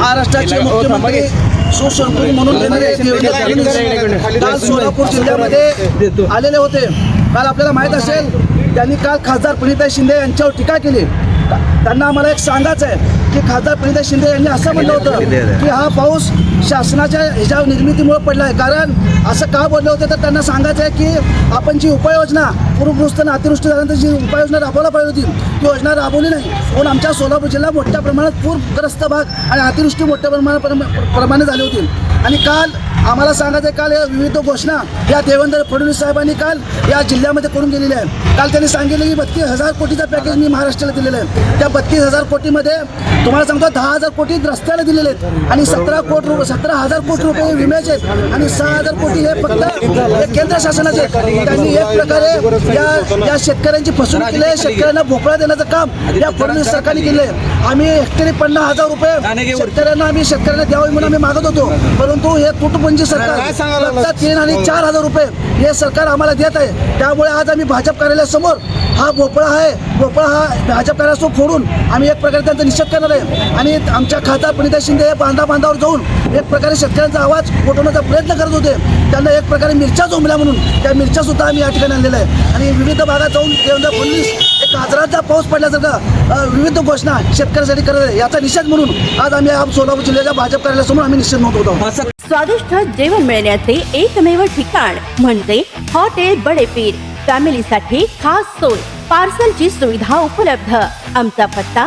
महाराष्ट्राचे मुख्यमंत्री सुशंकरी म्हणून देणारे देवेंद्र फडणवीस काल. सोलापूर जिल्ह्यामध्ये आलेले होते. काल आपल्याला माहीत असेल त्यांनी काल खासदार प्रणिताई शिंदे यांच्यावर टीका केली. त्यांना आम्हाला एक सांगायचं आहे की खासदार प्रणिताई शिंदे यांनी असं म्हणलं होतं की हा पाऊस शासनाच्या ह्याच्या निर्मितीमुळे पडला आहे कारण असं का बोलले होते? तर त्यांना सांगायचं आहे की आपण जी उपाययोजना पूरग्रस्त आणि अतिवृष्टी झाल्यानंतर जी उपाययोजना राबवला पाहिजे होती ती योजना राबवली नाही. म्हणून आमच्या सोलापूर जिल्हा मोठ्या प्रमाणात पूरग्रस्त भाग आणि अतिवृष्टी मोठ्या प्रमाणात प्रमाणे झाली होती. आणि काल आम्हाला सांगायचं आहे, काल या विविध घोषणा या देवेंद्र फडणवीस साहेबांनी काल या जिल्ह्यामध्ये करून गेलेल्या आहे काल त्यांनी सांगितलं की बत्तीस हजार कोटीचा पॅकेज मी महाराष्ट्राला दिलेलं आहे. त्या बत्तीस हजार कोटीमध्ये तुम्हाला सांगतो दहा हजार कोटी रस्त्याला दिलेले आहेत. आणि सतरा कोटी रुपये सतरा हजार कोटी रुपये विम्याचे आहेत. आणि सहा हजार कोटी हे फक्त केंद्र शासनाचे. त्यांनी एक प्रकारे या या शेतकऱ्यांची फसवणूक केली आहे. शेतकऱ्यांना भोपळा देण्याचं काम या फडणवीस सरकारने केलं आम्ही हेक्टरी पन्नास हजार रुपये शेतकऱ्यांना आम्ही शेतकऱ्यांना द्यावे म्हणून आम्ही मागत होतो. परंतु हे तुटपुंजी सरकार तीन आणि चार हजार रुपये हे सरकार आम्हाला देत आहे. त्यामुळे आज आम्ही भाजप कार्यालयासमोर हा भोपळा आहे. भोपळा हा भाजप कार्यालयासमोर फोडून आम्ही एक प्रकारे त्यांचा निषेध करणार आहे. आणि आमच्या खासदार प्रणिता शिंदे हे बांधा बांधावर जाऊन एक प्रकारे शेतकऱ्यांचा आवाज उठवण्याचा प्रयत्न करत होते. त्यांना एक प्रकारे मिरच्या जोमल्या म्हणून त्या मिरच्या सुद्धा आम्ही या ठिकाणी आणलेल्या आहे आणि विविध भागात जाऊन देवेंद्र फडणवीस एक गाजराचा पाऊस पडल्यासारखं विविध घोषणा शेतकऱ्यासाठी करत आहे. याचा निषेध म्हणून आज आम्ही सोलापूर जिल्ह्याच्या भाजप कार्यालयासमोर आम्ही निषेध नोंदवतो स्वादिष्ट जेवण मिळण्याचे एकमेव ठिकाण म्हणजे हॉटेल बडेपीर. फॅमिलीसाठी खास सोय पार्सलची सुविधा उपलब्ध. आमचा पत्ता